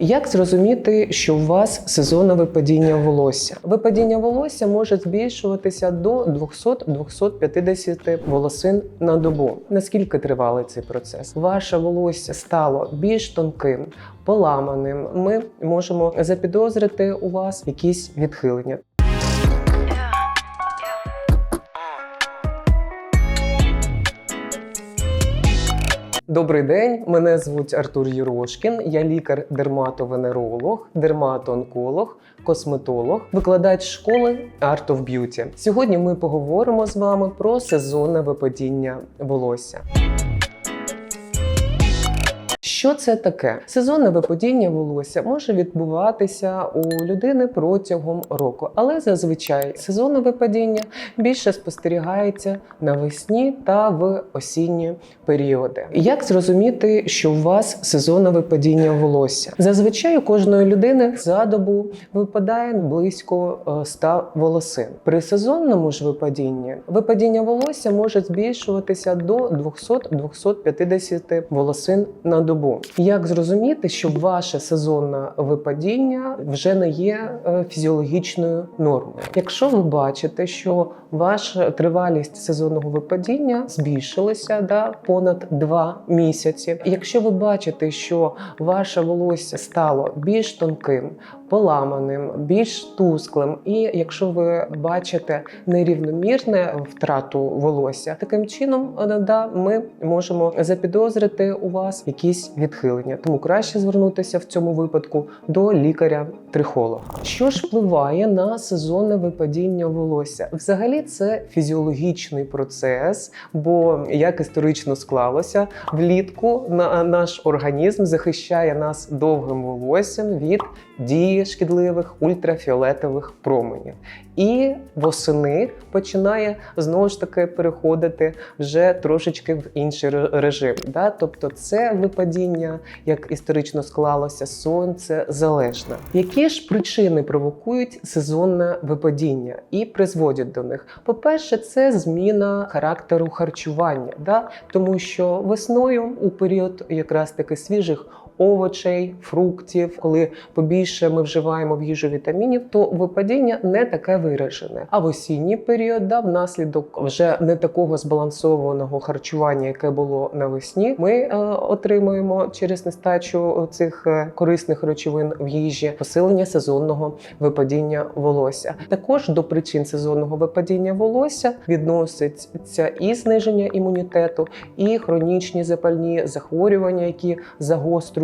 Як зрозуміти, що у вас сезонне випадіння волосся? Випадіння волосся може збільшуватися до 200-250 волосин на добу. Наскільки тривалий цей процес? Ваше волосся стало більш тонким, поламаним. Ми можемо запідозрити у вас якісь відхилення. Добрий день, мене звуть Артур Єрошкін. Я лікар-дерматовенеролог, дерматоонколог, косметолог, викладач школи Art of Beauty. Сьогодні ми поговоримо з вами про сезонне випадіння волосся. Що це таке? Сезонне випадіння волосся може відбуватися у людини протягом року, але зазвичай сезонне випадіння більше спостерігається навесні та в осінні періоди. Як зрозуміти, що у вас сезонне випадіння волосся? Зазвичай у кожної людини за добу випадає близько е, 100 волосин. При сезонному ж випадінні випадіння волосся може збільшуватися до 200-250 волосин на добу. Як зрозуміти, що ваше сезонне випадіння вже не є е, фізіологічною нормою? Якщо ви бачите, що ваша тривалість сезонного випадіння збільшилася да, понад 2 місяці. Якщо ви бачите, що ваше волосся стало більш тонким, поламаним, більш тусклим, і якщо ви бачите нерівномірне втрату волосся, таким чином е, да, ми можемо запідозрити у вас якісь відхилення. Тому краще звернутися в цьому випадку до лікаря-трихолога. Що ж впливає на сезонне випадіння волосся? Взагалі це фізіологічний процес, бо як історично склалося, влітку на наш організм захищає нас довгим волоссям від дії шкідливих ультрафіолетових променів. І восени починає знову ж таки переходити вже трошечки в інший режим. Да? Тобто це випадіння, як історично склалося, сонце залежне. Які ж причини провокують сезонне випадіння і призводять до них? По-перше, це зміна характеру харчування, да? тому що весною у період якраз таки свіжих овочей, фруктів, коли побільше ми вживаємо в їжу вітамінів, то випадіння не таке виражене. А в осінній період, да, внаслідок вже не такого збалансованого харчування, яке було навесні, ми е, отримуємо через нестачу цих е, корисних речовин в їжі посилення сезонного випадіння волосся. Також до причин сезонного випадіння волосся відноситься і зниження імунітету, і хронічні запальні захворювання, які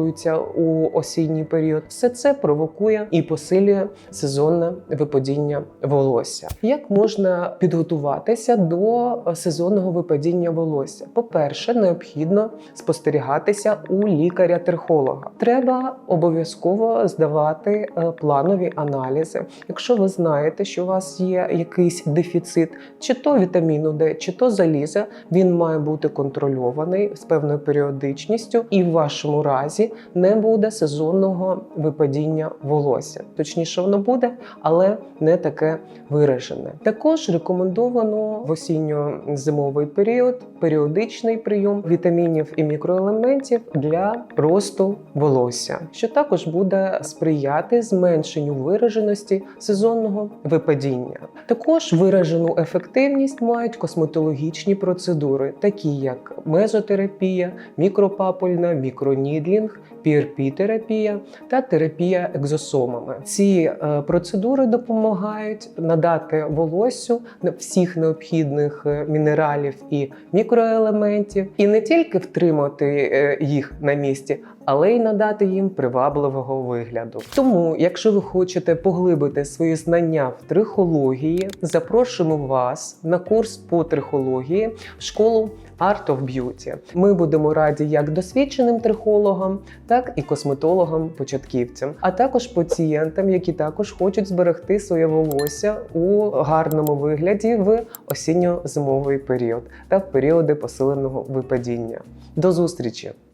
загострюються у осінній період. Все це провокує і посилює сезонне випадіння волосся. Як можна підготуватися до сезонного випадіння волосся? По-перше, необхідно спостерігатися у лікаря-трихолога. Треба обов'язково здавати е, планові аналізи. Якщо ви знаєте, що у вас є якийсь дефіцит, чи то вітаміну Д, чи то заліза, він має бути контрольований з певною періодичністю, і в вашому разі не буде сезонного випадіння волосся. Точніше, воно буде, але не таке виражене. Також рекомендовано в осінньо-зимовий період періодичний прийом вітамінів і мікроелементів для росту волосся, що також буде сприяти зменшенню вираженості сезонного випадіння. Також виражену ефективність мають косметологічні процедури, такі як мезотерапія, мікропапульна, мікронідлінг, PRP-терапія та терапія екзосомами. Ці е, процедури допомагають надати волоссю всіх необхідних е, мінералів і мікроелементів, і не тільки втримати е, їх на місці, але й надати їм привабливого вигляду. Тому, якщо ви хочете поглибити свої знання в трихології, запрошуємо вас на курс по трихології в школу Art of Beauty. Ми будемо раді як досвідченим трихологам, так і косметологам-початківцям, а також пацієнтам, які також хочуть зберегти своє волосся у гарному вигляді в осінньо-зимовий період та в періоди посиленого випадіння. До зустрічі!